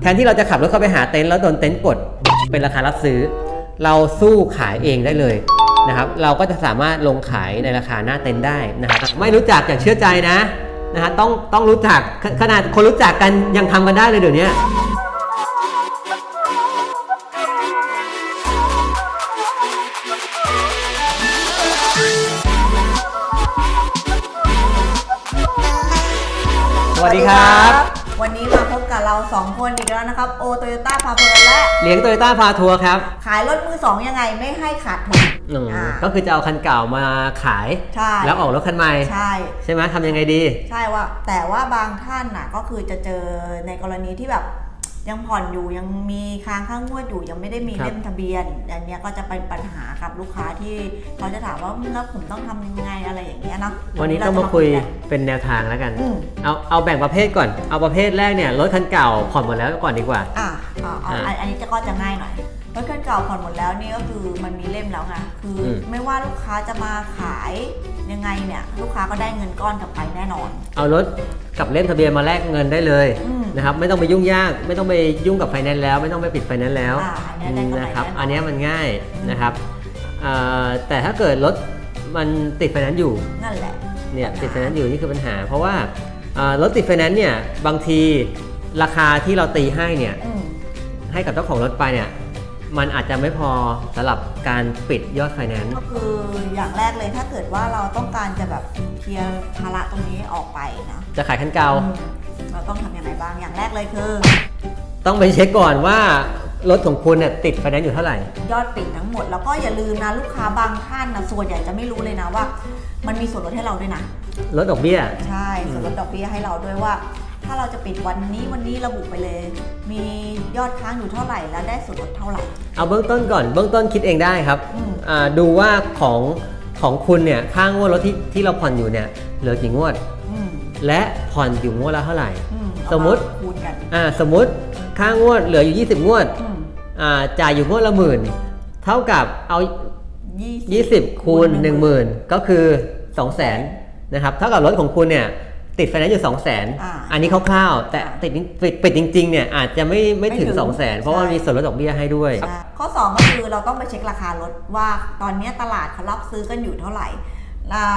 แทนที่เราจะขับรถเข้าไปหาเต็นท์แล้วโดนเต็นท์กดเป็นราคารับซื้อ เราสู้ขายเองได้เลยนะครับเราก็จะสามารถลงขายในราคาหน้าเต็นท์ได้นะครับไม่รู้จักอย่าเชื่อใจนะนะฮะต้องต้องรู้จักขขนาดคนรู้จักกันยังทำกันได้เลยเดี๋ยวนี้สวัสดีครับ พบกับเรา 2 คนอีกแล้วนะครับ โอโตโยต้าพาเพลินและเลี้ยงโตโยต้าพาทัวร์ครับ ขายรถมือสองยังไงไม่ให้ขาดทุนอืมอ่า ก็คือจะเอาคันเก่ามาขาย ใช่ แล้วออกรถคันใหม่ ใช่ ใช่ไหมทำยังไงดี ใช่ว่า แต่ว่าบางท่านน่ะก็คือจะเจอในกรณีที่แบบ ยังผ่อนอยู่ยังมีค้างค่างวดอยู่ยังไม่ได้มีครับ เล่มทะเบียน อันเนี้ยก็จะเป็นปัญหากับลูกค้าที่เขาจะถามว่าแล้วผมต้องทำยังไงอะไรอย่างเงี้ยเนาะวันนี้เรก็จะมาคุยกันเป็นแนวทางแล้วกัน อืมเอาเอาแบ่งประเภทก่อน เอาประเภทแรกเนี่ยรถคันเก่าผ่อนหมดแล้วก่อนดีกว่า อะเอาเอาอะอันอันนี้จะก็จะง่ายหน่อย รถคันเก่าผ่อนหมดแล้วนี่ก็คือมันมีเล่มแล้วไงคืออม ไม่ว่าลูกค้าจะมาขายยังไงเนี่ย ลูกค้าก็ได้เงินก้อนกลับไปแน่นอน เอารถกับเล่มทะเบียนมาแลกเงินได้เลยอืมนะครับไม่ต้องไปยุ่งยาก ไม่ต้องไปยุ่งกับไฟแนนซ์แล้ว ไม่ต้องไปปิดไฟแนนซ์แล้วอ่าอันเนี้ยได้กำไรนะครับแน่นอน อันเนี้ยมันง่ายนะครับอ่าแต่ถ้าเกิดรถมันติดไฟแนนซ์อยู่นั่นแหละ เนี่ยปัญหาติดไฟแนนซ์อยู่นี่คือปัญหา เพราะว่าอ่ารถติดไฟแนนซ์เนี่ยบางทีราคาที่เราตีให้เนี่ยอืมให้กับเจ้าของรถไปเนี่ย มันอาจจะไม่พอสำหรับการปิดยอดไฟแนนซ์ ก็คืออย่างแรกเลยถ้าเกิดว่าเราต้องการจะแบบเคลียร์ภาระตรงนี้ออกไปนะจะขายคันเก่าอืมเราต้องทำยังไงบ้างอย่างแรกเลยคือ ต้องไปเช็คก่อนว่ารถของคุณเนี่ยติดไฟแนนซ์อยู่เท่าไหร่ ยอดปิดทั้งหมด แล้วก็อย่าลืมนะลูกค้าบางท่านนะส่วนใหญ่จะไม่รู้เลยนะว่า มันมีส่วนลดให้เราด้วยนะ ลดดอกเบี้ย ใช่ส่วนลดดอกเบี้ยให้เราด้วยว่า ถ้าเราจะปิดวันนี้วันนี้ระบุไปเลย มียอดค้างอยู่เท่าไหร่แล้วได้ส่วนลดเท่าไหร่ เอาเบื้องต้นก่อนเบื้องต้นคิดเองได้ครับอืม อ่าดูว่าของของคุณเนี่ยค่างวดรถที่ที่เราผ่อนอยู่เนี่ยเหลือกี่งวด อืมและผ่อนอยู่งวดละเท่าไหร่ อืเอาสมมุติ คูณกันอ่าสมมุติค่างวดเหลืออยู่ 20 งวดอืมอ่าจ่ายอยู่งวดละหมื่นเท่ากับเอายี่สิบ20คูณ10,000 ก็คือ 200,000นะครับเท่ากับรถของคุณเนี่ย ติดไฟแนนซ์อยู่200,000อ่าอันนี้คร่าวๆ แต่อ่าติดปิดปิดจริงๆเนี่ยอาจจะไม่ไม่ถึงไม่ถึง200,000เพราะว่าใช่มีส่วนลดดอกเบี้ยให้ด้วยใช่ข้อ 2 ก็คือเราต้องไปเช็คราคารถว่าตอนนี้ตลาดเขารับซื้อกันอยู่เท่าไหร่อ่า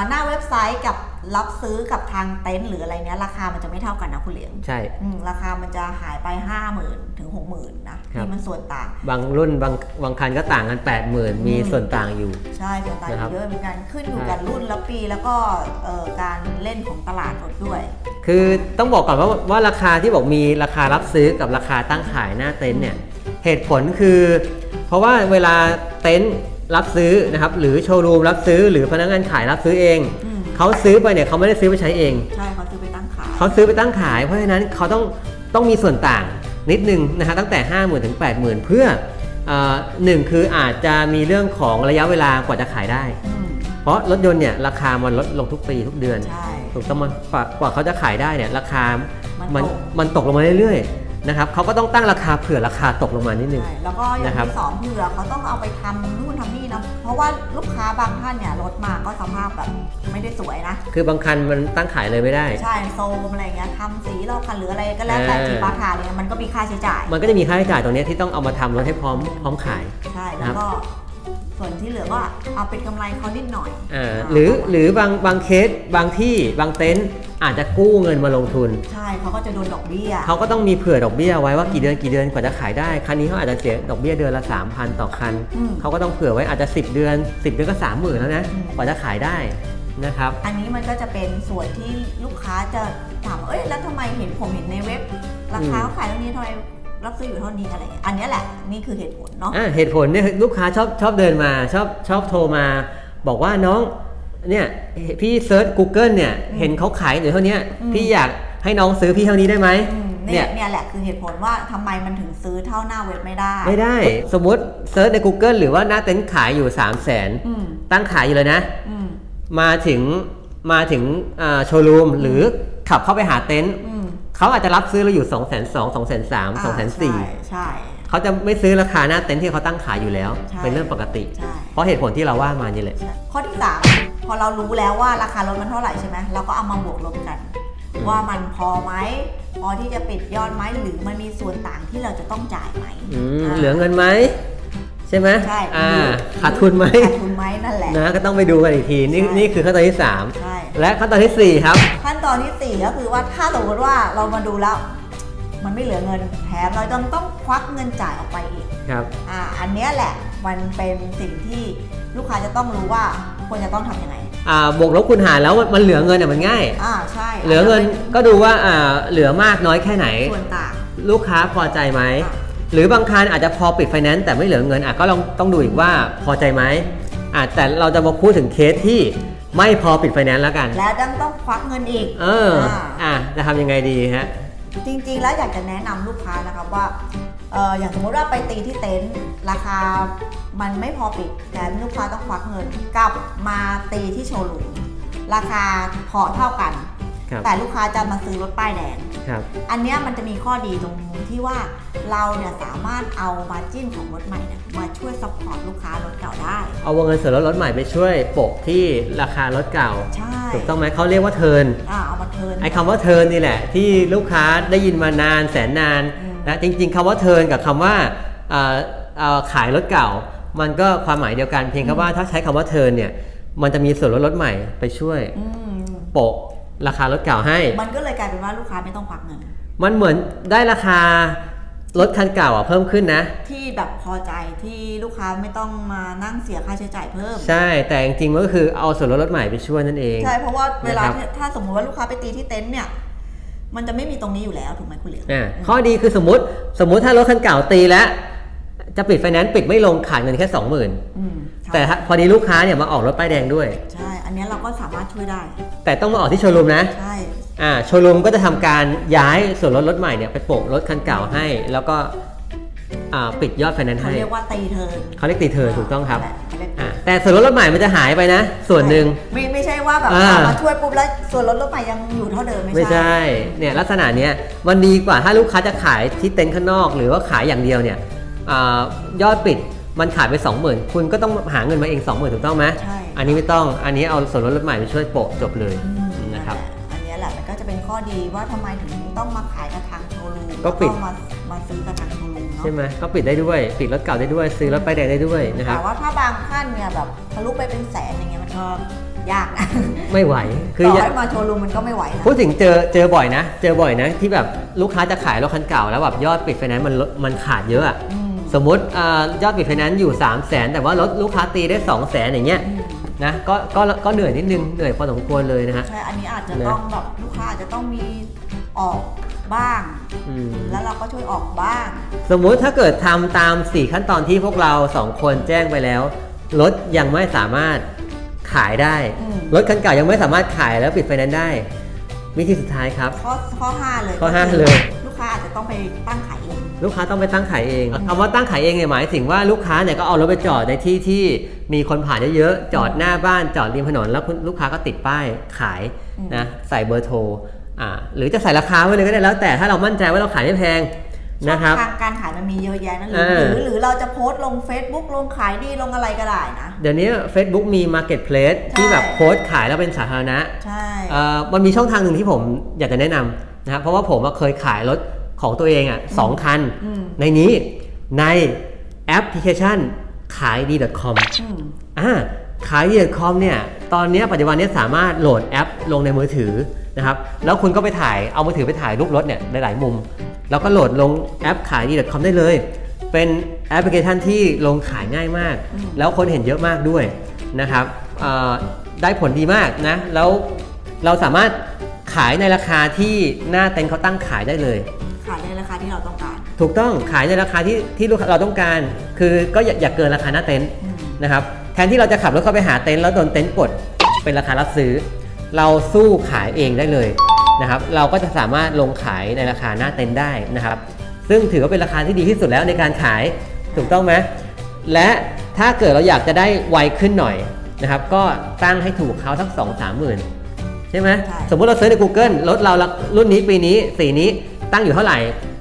หน้าเว็บไซต์กับรับซื้อกับทางเต็นท์หรืออะไรเนี้ยราคามันจะไม่เท่ากันนะคุณเหลียงใช่อืมราคามันจะหายไป 5 0,000ถึง60,000นะครับที่มันส่วนต่าง บางรุ่นบางบางคันก็ต่างกัน 80,000 มีอืมส่วนต่างอยู่ ใช่ส่วนต่างนะครับเยอะเหมือนกันขึ้นอยู่ใช่กับรุ่นและปีแล้วก็เอ่อการเล่นของตลาดรถด้วย คือต้องบอกก่อนว่าว่าราคาที่บอกมีราคารับซื้อกับราคาตั้งขายหน้าเต็นท์เนี่ยเหตุผลคือ เพราะว่าเวลาเต็นท์ รับซื้อนะครับหรือโชว์รูมรับซื้อหรือพนักงานขายรับซื้อเองอืมเขาซื้อไปเนี่ยเขาไม่ได้ซื้อไปใช้เอง ใช่เขาซื้อไปตั้งขาย เขาซื้อไปตั้งขาย เพราะฉะนั้นเขาต้องต้องมีส่วนต่างนิดนึงนะฮะตั้งแต่ 5 0,000ถึง80,000 เพื่อเออหนึ่งคืออาจจะมีเรื่องของระยะเวลากว่าจะขายได้ อืมเพราะรถยนต์เนี่ยราคามันลดลงทุกปีทุกเดือน ใช่ ถูกต้องมันกว่ากว่าเขาจะขายได้เนี่ยราคา มันมันตก มันตกลงมาเรื่อยๆ นะครับเขาก็ต้องตั้งราคาเผื่อราคาตกลงมานิดนึง ใช่แล้วก็อย่างนะครับ ที่สองเผื่อเขาต้องเอาไปทำนู่นทำนี่นะเพราะว่าลูกค้าบางท่านเนี่ยรถมาก็สภาพแบบไม่ได้สวยนะ คือบางคันมันตั้งขายเลยไม่ได้ ใช่โซมอะไรเงี้ยทำสีเราคันหรืออะไรก็แล้วแต่เออจีปาถาเนี่ยมันก็มีค่าใช้จ่าย มันก็จะมีค่าใช้จ่ายตรงเนี้ยที่ต้องเอามาทำรถให้พร้อมพร้อมขาย ใช่ แล้วก็ ส่วนที่เหลือก็เอาเป็นกำไรเขานิดหน่อยอ่าหรือหรือบางบางเคสบางที่บางเต็นท์อาจจะกู้เงินมาลงทุน ใช่เขาก็จะโดนดอกเบี้ยเขาก็ต้องมีเผื่อดอกเบี้ยไว้ว่ากี่เดือนกี่เดือนกว่าจะขายได้ คันนี้เขาอาจจะเสียดอกเบี้ยเดือนละ 3,000 ต่อคันอืมเขาก็ต้องเผื่อไว้อาจจะ 10 เดือน 10 เดือนก็ 30,000แล้วนะอืมกว่าจะขายได้นะครับอันนี้มันก็จะเป็นส่วนที่ลูกค้าจะถามว่าเอ้ยแล้วทำไมเห็นผมเห็นในเว็บราคาเขาขายเท่านี้ทำไม รับซื้ออยู่เท่านี้อะไรเงี้ยอันเนี้ยแหละนี่คือเหตุผลเนาะอ่าเหตุผลเนี่ยลูกค้าชอบชอบเดินมาชอบชอบโทรมา บอกว่าน้องเนี่ยพี่เซิร์ช Google เนี่ยอืมเห็นเขาขายอยู่เท่าเนี้ยอืมพี่อยากให้น้องซื้อพี่เท่านี้ได้ไหมอืมเนี่เนี่ยยเนี่ยแหละคือเหตุผลว่าทำไมมันถึงซื้อเท่าหน้าเว็บไม่ได้ ไม่ได้ สมมติเซิร์ชใน Google หรือว่าหน้าเต็นท์ขายอยู่ 3 0 0 0 0นอืมตั้งขายอยู่เลยนะอืมมาถึงมาถึงโชว์รูมหรือขับเข้าไปหาเต็นท์อืม เขาอาจจะรับซื้อเราอยู่2 2 0 0 0 2 2 3 0 0 2 0 0ใช่ใช่เขาจะไม่ซื้อราคาหน้าเต็นท์ที่เขาตั้งขายอยู่แล้วใช่เป็นเรื่องปกติใช่เพราะเหตุผลที่เราว่ามานี่แหละใช่ข้อที่สามพอเรารู้แล้วว่าราคารถมันเท่าไหร่ใช่ไหมเราก็เอามาบวกลบกันอืมว่ามันพอไหมพอที่จะปิดยอดไหมหรือมันมีส่วนต่างที่เราจะต้องจ่ายไหมอืมาเหลือเงินไหมใช่ไหมใช่อ่าหรือขาดทุนไหมขาดทุนไหมนั่นแหละนะก็ต้องไปดูกันอีกทีนี่ใช่นี่คือขั้นตอนที่ใช่3 และขั้นตอนทีสี่ 4 ครับ ขั้นตอนที่ 4 ก็คือว่าถ้าสมมติว่าเรามาดูแล้ว มันไม่เหลือเงินแถมเราต้องต้องควักเงินจ่ายออกไปอีกครับอ่าอันเนี้ยแหละมันเป็นสิ่งที่ลูกค้าจะต้องรู้ว่าควรจะต้องทำยังไงอ่าบวกลบคูณหารแล้วมันมันเหลือเงินเนี่ยมันง่ายอ่าใช่เหลือเงินก็ดูว่าอ่าเหลือมากน้อยแค่ไหนส่วนต่างลูกค้าพอใจไหมอะหรือบางคันอาจจะพอปิดไฟแนนซ์แต่ไม่เหลือเงินอะก็ลองต้องดูอีกว่าพอใจไหมอะแต่เราจะมาพูดถึงเคสที่ ไม่พอปิดไฟแนนซ์แล้วกัน แล้วดังต้องควักเงินอีกเออ อะจะทำยังไงดีฮะ จริงๆ แล้วอยากจะแนะนำลูกค้านะครับว่าเอออย่างสมมติว่าไปตีที่เต็นท์ราคามันไม่พอปิดแต่ลูกค้าต้องควักเงินกลับมาตีที่โชว์รูมราคาพอเท่ากัน ครับแต่ลูกค้าจะมาซื้อรถป้ายแดง ครับ อันเนี้ยมันจะมีข้อดีตรงที่ว่าเราเนี่ยสามารถเอามาจิ้นของรถใหม่เนี่ยมาช่วยซัพพอร์ตลูกค้ารถเก่าได้ เอาวงเงินส่วนลดรถใหม่ไปช่วยโปะที่ราคารถเก่า ใช่ถูกต้องไหมเขาเรียกว่าเทิร์นอ่าเอามาเทิร์น ไอ้คำว่าเทิร์นนี่แหละ ที่ลูกค้าได้ยินมานานแสนนานอืม นะจริง ๆคำว่าเทิร์นกับคำว่าเอ่อเอ่อขายรถเก่า มันก็ความหมายเดียวกันเพียงแค่ว่าถ้าใช้คำว่าเทิร์นเนี่ยมันจะมีส่วนลดรถใหม่ไปช่วยอืม โปะ ราคารถเก่าให้ มันก็เลยกลายเป็นว่าลูกค้าไม่ต้องควักเงิน มันเหมือนได้ราคารถคันเก่าอะเพิ่มขึ้นนะ ที่แบบพอใจที่ลูกค้าไม่ต้องมานั่งเสียค่าใช้จ่ายเพิ่ม ใช่แต่จริงๆมันก็คือเอาส่วนลดรถใหม่ไปช่วยนั่นเองใช่เพราะว่าเวลานะครับที่ถ้าสมมติว่าลูกค้าไปตีที่เต็นท์เนี่ยมันจะไม่มีตรงนี้อยู่แล้วถูกไหมคุณเหลียงอ่าข้อดีคือสมมติสมมุติถ้ารถคันเก่าตีแล้ว จะปิดไฟแนนซ์ปิดไม่ลงขาดเงินแค่20,000อืมใช่แต่ถ้าพอดีลูกค้าเนี่ยมาออกรถป้ายแดงด้วยใช่ อันเนี้ยเราก็สามารถช่วยได้ แต่ต้องมาออกที่โชว์รูมนะใช่อ่าโชว์รูมก็จะทำการย้ายส่วนลดรถใหม่เนี่ยไปโปะรถคันเก่าให้ แล้วก็อ่าปิดยอดไฟแนนซ์เขาให้เรียกว่าตีเทิร์นเขาเรียกตีเทิร์นถูกต้องครับเขาเรียกอ่าแต่ส่วนลดรถใหม่มันจะหายไปนะ ส่วนหนึ่งไม่ไม่ใช่ว่าแบบอ่าเอามาช่วยปุ๊บแล้วส่วนลดรถใหม่ยังอยู่เท่าเดิมไม่ไม่ใช่ใช่เนี่ยลักษณะเนี้ยมันดีกว่าถ้าลูกค้าจะขายที่เต็นท์ข้างนอก หรือว่าขายอย่างเดียวเนี่ยอายอดปิดมันขายไป 20,000 คุณก็ต้องหาเงินมาเอง 20,000 ถูกต้องไหมใช่ อันนี้ไม่ต้องอันนี้เอาส่วนลดรถใหม่ไปช่วยโปะจบเลยอืมนะครับอันเนี้ยแหละมันก็จะเป็นข้อดีว่าทำไมถึงต้องมาขายกระทางโชว์รูมก็ปิดต้องมามาซื้อกระทางโชว์รูมเนาะใช่ไหมก็ปิดได้ด้วยปิดรถเก่าได้ด้วย ซื้อรถป้ายแดงได้ด้วยนะครับแต่ว่าถ้าบางขั้นเนี่ยแบบทะลุไปเป็นแสนอย่างเงี้ยมันก็ยากนะไม่ไหวคือต่ออย่าให้มาโชว์รูมมันก็ไม่ไหวนะพูดถึงเจอเจอบ่อยนะ เจอบ่อยนะที่แบบลูกค้าจะขายรถคันเก่าแล้วแบบยอดปิดไฟแนนซ์มันลดมันขาดเยอะอะอืมสมมติอายอดปิดไฟแนนซ์อยู่ 3 0 0แสนแต่ว่ารถลูกค้าตีได้ 2 0 0แสนอย่างเงี้ยอืม นะก็ก็ก็เหนื่อยนิดนึงเหนื่อยพอสมควรเลยนะฮะ ใช่ อันนี้อาจจะนะต้องแบบลูกค้าอาจจะต้องมีออกบ้าง อืม แล้วเราก็ช่วยออกบ้าง สมมุติถ้าเกิดทำตาม 4 ขั้นตอนที่พวกเรา 2 คนแจ้งไปแล้ว รถยังไม่สามารถขายได้ อืม รถคันเก่ายังไม่สามารถขายแล้วปิดไฟแนนซ์ได้ วิธีสุดท้ายครับ ข้อข้อห้าเลยข้อห้าก็คืเลย ลูกค้าอาจจะต้องไปตั้งขายเอง ลูกค้าต้องไปตั้งขายเองคำว่าตั้งขายเองเนี่ยหมายถึงว่าลูกค้าเนี่ยก็เอารถไปจอดในที่ที่มีคนผ่านเยอะๆจอดหน้าบ้านจอดริมถนนแล้วคุณลูกค้าก็ติดป้ายขายอืมนะใส่เบอร์โทรอ่าหรือจะใส่ราคาไว้เลยก็ได้แล้วแต่ถ้าเรามั่นใจว่าเราขายไม่แพง นะครับช่องทางการขายมันมีเยอะแยะนะหรือเออ หรือหรือเราจะโพสต์ลง Facebook ลงขายดีลงอะไรก็ได้นะ เดี๋ยวนี้ Facebook มี Marketplace ที่แบบโพสต์ขายแล้วเป็นสาธารณะใช่ เอ่อมันมีช่องทางหนึ่งที่ผมอยากจะแนะนำนะครับเพราะว่าผมอะเคยขายรถของตัวเองอะสองคัน อืม ในนี้ในแอปพลิเคชันขายดี .com อืมอ่าขายดี .com เนี่ยตอนเนี้ยปัจจุบันเนี้สามารถโหลดแอปลงในมือถือนะครับแล้วคุณก็ไปถ่ายเอามือถือไปถ่ายรูปรถเนี่ยหลายๆมุม แล้วก็โหลดลงแอปขายดี .com ได้เลย เป็นแอปพลิเคชันที่ลงขายง่ายมากอืมแล้วคนเห็นเยอะมากด้วยนะครับเอ่อได้ผลดีมากนะ แล้วเราสามารถขายในราคาที่หน้าเต็นท์เขาตั้งขายได้เลย ขายในราคาที่เราต้องการ ถูกต้องขายในราคาที่ที่ลูกค้าเราต้องการ คือก็อย่าอย่าเกินราคาหน้าเต็นท์อืมนะครับ แทนที่เราจะขับรถเข้าไปหาเต็นท์แล้วโดนเต็นท์กดเป็นราคารับซื้อ เราสู้ขายเองได้เลย นะครับเราก็จะสามารถลงขายในราคาหน้าเต็นท์ได้นะครับ ซึ่งถือว่าเป็นราคาที่ดีที่สุดแล้วในการขายถูกต้องไหมและถ้าเกิดเราอยากจะได้ไวขึ้นหน่อยนะครับ ก็ตั้งให้ถูกเขาสัก2 3หมื่นใช่ไหมใช่สมมติเราเซิร์ชใน Google รถเรารุ่นนี้ปีนี้สีนี้ตั้งอยู่เท่าไหร่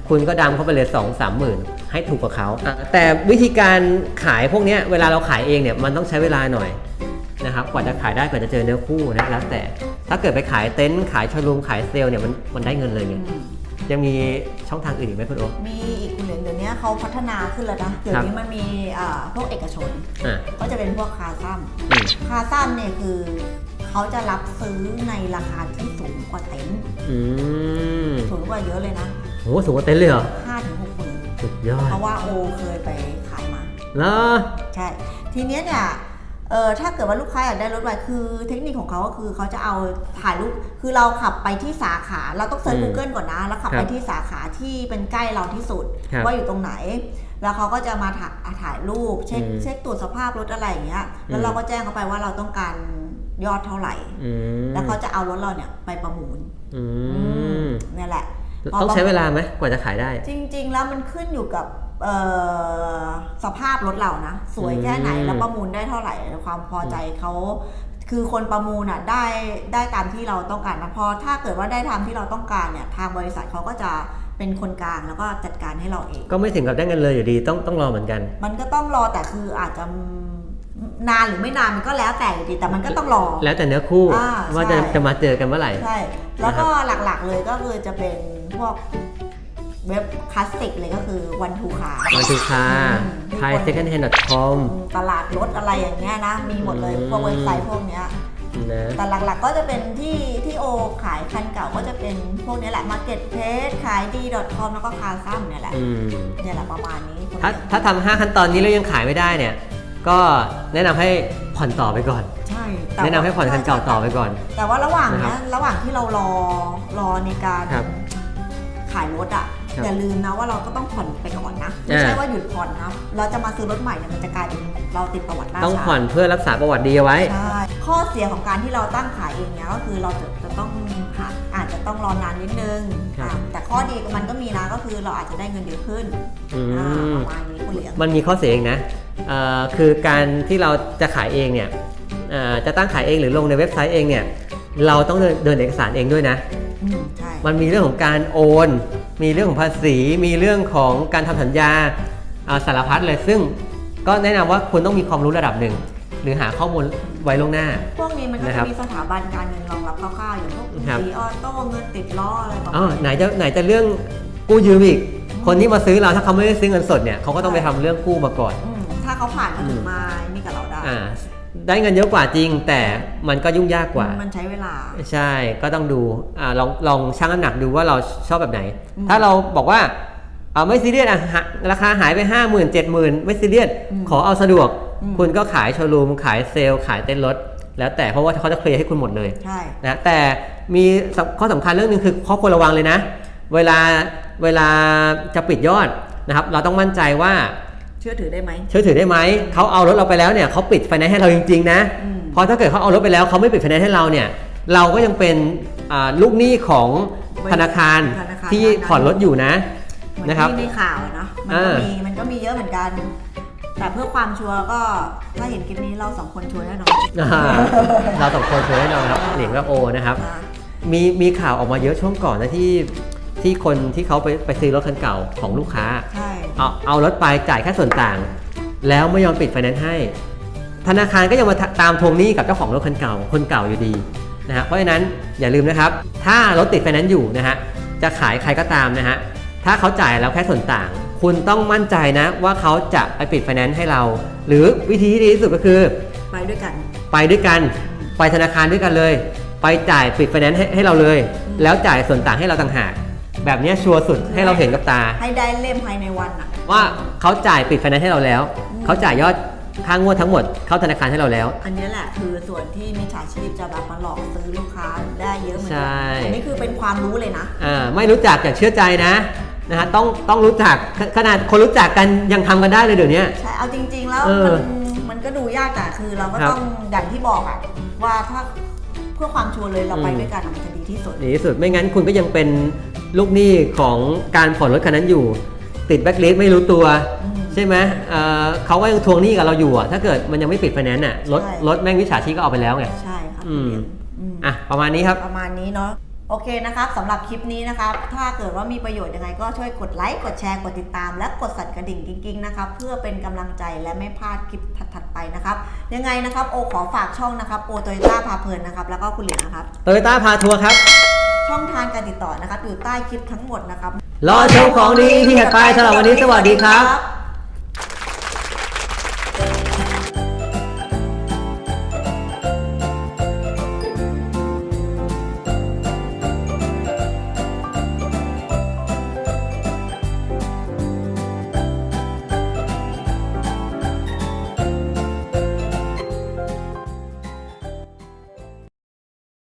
คุณก็ดำเข้าไปเลย 2 3หมื่นให้ถูกกว่าเขาอะแต่วิธีการขายพวกเนี้ยเวลาเราขายเองเนี่ยมันต้องใช้เวลาหน่อย นะครับกว่าจะขายได้กว่าจะเจอเนื้อคู่นะแล้วแต่ถ้าเกิดไปขายเต็นท์ขายโชว์รูมขายเซลล์เนี่ยมันมันได้เงินเลยไงอืมยังมีช่องทางอื่นอีกไหมคุณโอมีอีกคุณเหรียญเดี๋ยวนี้เขาพัฒนาขึ้นแล้วนะเดี๋ยวนี้มันมีอ่าพวกเอกชนอะก็จะเป็นพวกคาซัมอืมคาซัมเนี่ยคือเขาจะรับซื้อในราคาที่สูงกว่าเต็นท์อืมสูงกว่าเยอะเลยนะโหสูงกว่าเต็นท์เลยเหรอ5ถึง6หมื่นสุดยอดเพราะว่าโอเคยไปขายมาแล้วใช่ ทีเนี้ยเนี่ย เออถ้าเกิดว่าลูกค้าอยากได้รถไวคือเทคนิคของเขาก็คือเขาจะเอาถ่ายรูปคือเราขับไปที่สาขาเราต้องเซิร์ช Google ก่อนนะ แล้วขับไปที่สาขาที่เป็นใกล้เราที่สุดครับว่าอยู่ตรงไหน แล้วเขาก็จะมาถ่ายอะถ่ายรูป เช็คอืมเช็คตรวจสภาพรถอะไรอย่างเงี้ยแล้อืวมเราก็แจ้งเขาไปว่าเราต้องการยอดเท่าไหร่อืมแล้วเขาจะเอารถเราเนี่ยไปประมูลอืมเนี่ยแหละต้องใช้เวลาไหมกว่าจะขายได้ จริง ๆ แล้วมันขึ้นอยู่กับเอ่อ สภาพรถเรานะ สวยแค่ไหนอืมแล้วประมูลได้เท่าไหร่ความพอใจเขาคือคนประมูลอะได้ได้ตามที่เราต้องการนะพอถ้าเกิดว่าได้ตามที่เราต้องการเนี่ยทางบริษัทเขาก็จะเป็นคนกลางแล้วก็จัดการให้เราเอง ก็ไม่ถึงกับได้เงินเลยอยู่ดีต้องต้องรอเหมือนกัน มันก็ต้องรอแต่คืออาจจะนานหรือไม่นานมันก็แล้วแต่อยู่ดีแต่มันก็ต้องรอ แล้วแต่เนื้อคู่อ่าว่าจะใช่จะมาเจอกันเมื่อไหร่ใช่แล้วก็หลักๆเลยก็คือจะเป็นพวก เว็บคลาสสิกเลยก็คือวันทูคาวันทูคาอืมไทย second hand com ตลาดรถอะไรอย่างเงี้ยนะ มีหมดเลยอืมพวกเว็บไซต์พวกเนี้ยนะแต่หลักๆก็จะเป็นที่ที่โอขายคันเก่าก็จะเป็นพวกเนี้ยแหละ Market Place ขายดี .com แล้วก็คาซัมเนี่ยแหละอืมเนี่ยแหละประมาณนี้คนถ้าเดียวถ้าทำห้าขั้นตอนนี้แล้วยังขายไม่ได้เนี่ย ก็แนะนำให้ผ่อนต่อไปก่อน ใช่แต่แนะนำให้ผ่อนคันเก่าต่อไปก่อน แต่ว่าระหว่างนะครัเนี้บยระหว่างที่เรารอรอในการครับขายรถอะครับ อย่าลืมนะว่าเราก็ต้องผ่อนไปก่อนนะไม่อ่าใช่ว่าหยุดผ่อนนะเราจะมาซื้อรถใหม่เนี่ยมันจะกลายเป็นเราติดประวัติล่าช้าต้องผ่อนเพื่อรักษาประวัติดีเอาไว้ใช่ข้อเสียของการที่เราตั้งขายเองเนี่ยก็คือเราจะจะต้องหาอาจจะต้องรอนานนิดนึงครับอะแต่ข้อดีมันก็มีนะก็คือเราอาจจะได้เงินเยอะขึ้นอือ่ามประมาณนี้คุณเหลียงมันมีข้อเสียเองนะเอ่อคือการที่เราจะขายเองเนี่ยเอ่อจะตั้งขายเองหรือลงในเว็บไซต์เองเนี่ยเราต้องเดินเดินเอกสารเองด้วยนะอืมใช่มันมีเรื่องของการโอน มีเรื่องของภาษี มีเรื่องของการทำสัญญาอ่าสารพัดเลย ซึ่งก็แนะนำว่าคุณต้องมีความรู้ระดับหนึ่ง หรือหาข้อมูลไว้ล่วงหน้า พวกนี้มันก็นะครัจะบมีสถาบันการเงินรองรับคร่าวๆอย่างพวกครับสีออโต้เงินติดล้ออะไรประอ๋อมาณไหนจะไหนจะเรื่องกู้ยืมอีก คนที่มาซื้อเราถ้าเขาไม่ได้ซื้อเงินสดเนี่ยเขาก็ต้องไปทำเรื่องกู้มาก่อนอืมถ้าเขาผ่านก็ถึงมานี่กับเราได้อ่า ได้เงินเยอะกว่าจริง แต่มันก็ยุ่งยากกว่า มันใช้เวลา ใช่ก็ต้องดูอ่าลองลองชั่งน้ำหนักดูว่าเราชอบแบบไหนอืมถ้าเราบอกว่าเอาไม่ซีเรียสอะหาราคาหายไปห้าหมื่นเจ็ดหมื่นไม่ซีเรียสอืมขอเอาสะดวกอืมคุณก็ขายโชว์รูม ขายเซลล์ขายเต้นรถ แล้วแต่เพราะว่าเขาจะเคลียร์ให้คุณหมดเลยใช่นะแต่มีสำข้อสำคัญเรื่องหนึงคือข้อควรระวังเลยนะ เวลาเวลาจะปิดยอดนะครับ เราต้องมั่นใจว่า เชื่อถือได้ไหมเชื่อถือได้ไหมเขาเอารถเราไปแล้วเนี่ยเขาปิดไฟแนนซ์ให้เราจริงๆนะอืมเพราะถ้าเกิดเขาเอารถไปแล้วเขาไม่ปิดไฟแนนซ์ให้เราเนี่ยเราก็ยังเป็นอ่าลูกหนี้ของธนาคารธนาคารที่นั้นผ่อนรถอยู่นะเหมือนนะครับที่ในข่าวอะเนาะมันก็อ่ามีมีมันก็มีเยอะเหมือนกัน แต่เพื่อความชัวร์ก็ถ้าเห็นคลิปนี้เราสองคนชัวร์แน่นอนอ่าเราสองคนเคยแน่นอนครับหลิงกับโอนะครับอ่ามีมีข่าวออกมาเยอะช่วงก่อนนะที่ ที่คนที่เขาไปไปซื้อรถคันเก่าของลูกค้า ใช่ เอาเอารถไปจ่ายแค่ส่วนต่าง แล้วไม่ยอมปิดไฟแนนซ์ให้ ธนาคารก็ยังมาตามทวงหนี้กับเจ้าของรถคันเก่าคนเก่าอยู่ดีนะฮะเพราะฉะนั้นอย่าลืมนะครับ ถ้ารถติดไฟแนนซ์อยู่นะฮะจะขายใครก็ตามนะฮะถ้าเขาจ่ายแล้วแค่ส่วนต่าง คุณต้องมั่นใจนะว่าเขาจะไปปิดไฟแนนซ์ให้เรา หรือวิธีที่ดีที่สุดก็คือ ไปด้วยกัน ไปด้วยกันไปธนาคารด้วยกันเลย ไปจ่ายปิดไฟแนนซ์ให้ให้เราเลยอืมแล้วจ่ายส่วนต่างให้เราต่างหาก แบบเนี้ยชัวร์สุดให้เราเห็นกับตา ให้ได้เล่มภายในวันอะว่าเขาจ่ายปิดไฟแนนซ์ให้เราแล้วอืมเขาจ่ายยอดค่างวดทั้งหมดเข้าธนาคารให้เราแล้ว อันนี้แหละคือส่วนที่มิจฉาชีพจะแบบมาหลอกซื้อลูกค้าได้เยอะเหมือนใช่กัอันี้คือเป็นความรู้เลยนะ อ่าไม่รู้จักอย่าเชื่อใจนะนะฮะต้องต้องรู้จักขขนาดคนรู้จักกันยังทำกันได้เลยเดี๋ยวนี้ ใช่ เอาจริง ๆ แล้วเออมันมันก็ดูยากแต่คือเราก็ครับต้องอย่างที่บอกอะว่าถ้าเพื่อความชัวร์เลยเราไปอืม ด้วยกันอะมันจะดีที่สุด ดีที่สุดไม่งั้นคุณก็ยังเป็น ลูกหนี้ของการผ่อนรถคันนั้นอยู่ ติดแบ็คลิสต์ไม่รู้ตัวอืมใช่ไหมเอ่อเขาก็ยังทวงหนี้กับเราอยู่อะถ้าเกิดมันยังไม่ปิดไฟแนนซ์อะรถใช่ รถแม่งวิชาชีพก็เอาไปแล้วไง ใช่ครับอืมพี่เลี้ยงอืมอะประมาณนี้ครับ ประมาณนี้เนาะโอเคนะครับสำหรับคลิปนี้นะครับ ถ้าเกิดว่ามีประโยชน์ยังไงก็ช่วยกดไลค์กดแชร์กดติดตาม และกดสั่นกระดิ่งกิ๊งๆนะครับเพื่อเป็นกำลังใจและไม่พลาดคลิปถัดๆไปนะครับ ยังไงนะครับโอขอฝากช่องนะครับโอโตโยต้าพาเพลินนะครับแล้วก็คุณเหลียงนะครับ โตโยต้าพาทัวร์ครับช่องทาง การติดต่อนะคะอยู่ใต้คลิปทั้งหมดนะครับรอชมของดีที่ถัดไปสำหรับวันนี้สวัสดีครับ